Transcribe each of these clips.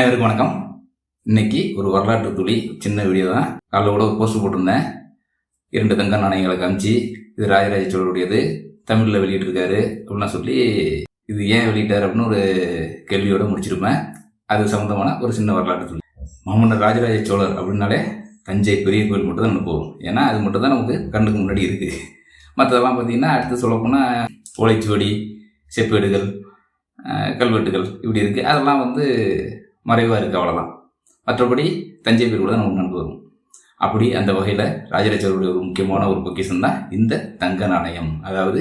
அனைவருக்கும் வணக்கம். இன்னைக்கு ஒரு வரலாற்று துளி சின்ன வீடியோ தான். காலைல கூட ஒரு போஸ்ட் போட்டிருந்தேன். இரண்டு தங்க நாணயங்களை காமிச்சு இது ராஜராஜ சோழருடையது தமிழில் வெளியிட்டிருக்காரு அப்படின்னா சொல்லி இது ஏன் வெளியிட்டார் அப்படின்னு ஒரு கேள்வியோடு முடிச்சிருப்பேன். அது சம்மந்தமான ஒரு சின்ன வரலாற்று துளி. மாமன்னர் ராஜராஜ சோழர் அப்படின்னாலே தஞ்சை பெரிய கோயில் மட்டும் தான் நமக்கு போகும் ஏன்னா அது மட்டும் தான் நமக்கு கண்ணுக்கு முன்னாடி இருக்குது மற்றதெல்லாம் பார்த்தீங்கன்னா அடுத்து சொல்லப்போனால் ஓலைச்சுவடி செப்பேடுகள் கல்வெட்டுகள் இப்படி இருக்குது அதெல்லாம் வந்து மறைவாக இருக்குது அவ்வளோதான் மற்றபடி தஞ்சை பேர் கூட தான் நமக்கு நன்கு வரும் அப்படி அந்த வகையில் ராஜராஜருடைய ஒரு முக்கியமான ஒரு பொக்கிஷம் தான் இந்த தங்க நாணயம். அதாவது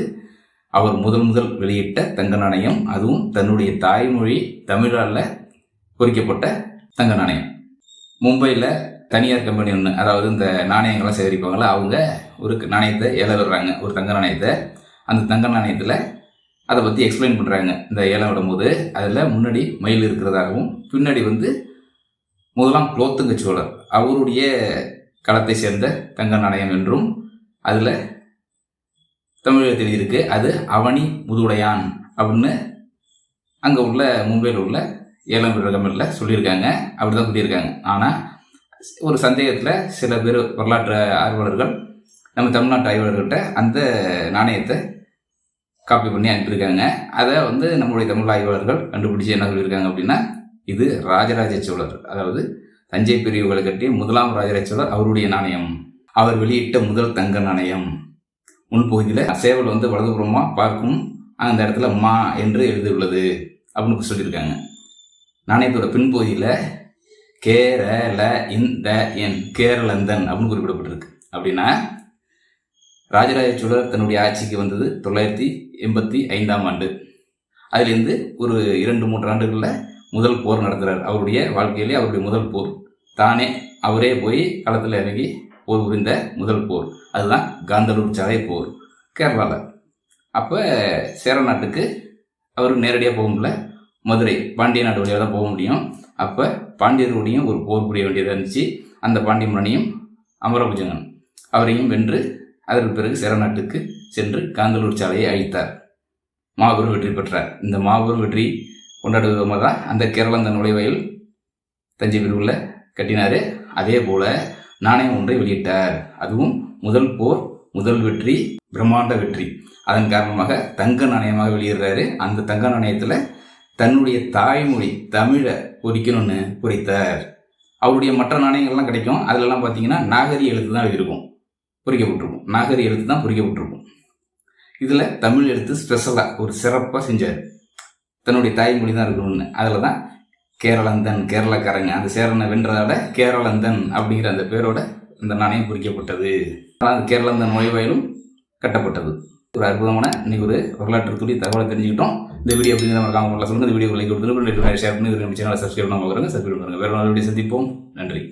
அவர் முதல் முதல் வெளியிட்ட தங்க நாணயம் அதுவும் தன்னுடைய தாய்மொழி தமிழால் பொறிக்கப்பட்ட தங்க நாணயம். மும்பையில் தனியார் கம்பெனி ஒன்று அதாவது இந்த நாணயங்கள்லாம் சேகரிப்பாங்களா அவங்க ஒரு நாணயத்தை ஏல விடுறாங்க ஒரு தங்க நாணயத்தை. அந்த தங்க நாணயத்தில் அதை பற்றி எக்ஸ்பிளைன் பண்ணுறாங்க இந்த ஏலம் விடும்போது அதில் முன்னாடி மயில் இருக்கிறதாகவும் பின்னாடி வந்து முதலாம் குலோத்துங்க சோழர். அவருடைய களத்தை சேர்ந்த தங்க நாணயம் என்றும் அதில் தமிழகத்தில் இருக்குது அது அவனி முதுவுடையான் அப்படின்னு அங்கே உள்ள மும்பையில் உள்ள ஏலம் விடுற சொல்லியிருக்காங்க. அப்படி தான் சொல்லியிருக்காங்க. ஆனால் ஒரு சந்தேகத்தில் சில பேர் வரலாற்று ஆர்வலர்கள் நம்ம தமிழ்நாட்டு ஆய்வாளர்கிட்ட அந்த நாணயத்தை காப்பி பண்ணி அனுப்பியிருக்காங்க. அதை வந்து நம்மளுடைய தமிழ் ஆய்வாளர்கள் கண்டுபிடிச்சு என்ன சொல்லியிருக்காங்க அப்படின்னா இது ராஜராஜ சோழர் அதாவது தஞ்சை பிரிவுகளை கட்டிய முதலாம் ராஜராஜ சோழர் அவருடைய நாணயம். அவர் வெளியிட்ட முதல் தங்க நாணயம். முன்பகுதியில் சேவல் வந்து வலதுபுறமாக பார்க்கும் அந்த இடத்துல மா என்று எழுதியுள்ளது அப்படின்னு சொல்லியிருக்காங்க. நாணயத்தோட பின்பகுதியில் கேரள இந்த என் கேரளந்தன் அப்படின்னு குறிப்பிடப்பட்டிருக்கு. அப்படின்னா ராஜராஜ சோழர் தன்னுடைய ஆட்சிக்கு வந்தது தொள்ளாயிரத்தி எண்பத்தி ஐந்தாம் ஆண்டு. அதிலிருந்து ஒரு இரண்டு மூன்று ஆண்டுகளில் முதல் போர் நடத்துகிறார் அவருடைய வாழ்க்கையிலே அவருடைய முதல் போர். தானே அவரே போய் களத்தில் இறங்கி போர் புரிந்த முதல் போர். அதுதான் காந்தலூர் சதை போர் கேரளாவில் அப்போ சேர நாட்டுக்கு அவர் நேரடியாக போக முடியல. மதுரை பாண்டிய நாட்டு வழியாக தான் போக முடியும். அப்போ பாண்டியர்களுடையும் ஒரு போர் புரிய வேண்டியதாக இருந்துச்சு. அந்த பாண்டிய மன்னனையும் அமரபுஜங்கன் அவரையும் வென்று அதற்கு பிறகு சேர நாட்டுக்கு சென்று காந்தலூர் சாலையை அழித்தார். மாபெரும் வெற்றி பெற்றார். இந்த மாபெரும் வெற்றி கொண்டாடுவது விதமாக தான் அந்த கேரளந்த நுழைவாயில் தஞ்சை பிரிவில் கட்டினார். அதே போல நாணயம் ஒன்றை வெளியிட்டார். அதுவும் முதல் போர் முதல் வெற்றி பிரம்மாண்ட வெற்றி. அதன் காரணமாக தங்க நாணயமாக வெளியிடுறாரு. அந்த தங்க நாணயத்தில் தன்னுடைய தாய்மொழி தமிழை பொறிக்கணும்னு பொறித்தார் அவருடைய மற்ற நாணயங்கள்லாம் கிடைக்கும். அதிலெல்லாம் பார்த்தீங்கன்னா நாகரி எழுத்து தான் எழுதியிருக்கும். பொறிக்கப்பட்டிருக்கும் நாகரி எழுத்து தான் பொறிக்கப்பட்டிருக்கும் இதில் தமிழ் எழுத்து ஸ்பெஷலாக ஒரு சிறப்பாக செஞ்சார். தன்னுடைய தாய்மொழி தான் இருக்கணும்னு. அதில் தான் கேரளந்தன் கேரளக்காரங்க அந்த சேரனை வென்றதால கேரளந்தன் அப்படிங்கிற அந்த பேரோட அந்த நாணயம் குறிக்கப்பட்டது. ஆனால் அந்த கேரளந்தன் நுழைவாயிலும் கட்டப்பட்டது. ஒரு அற்புதமான இன்னைக்கு ஒரு வரலாற்று துளி தகவலை தெரிஞ்சுக்கிட்டோம். இந்த வீடியோ அப்படிங்கிற நம்ம காமெண்ட்ல சொல்லுங்கள் இந்த வீடியோ லைக் கொடுத்துருக்கோம் ஷேர் பண்ணி சேனலை சப்ஸ்கிரைப் பண்ணாமல் வருங்க சப்ஸ்கிரைப் பண்ணுங்கள் வேறு ஒரு வீடியோ சந்திப்போம். நன்றி.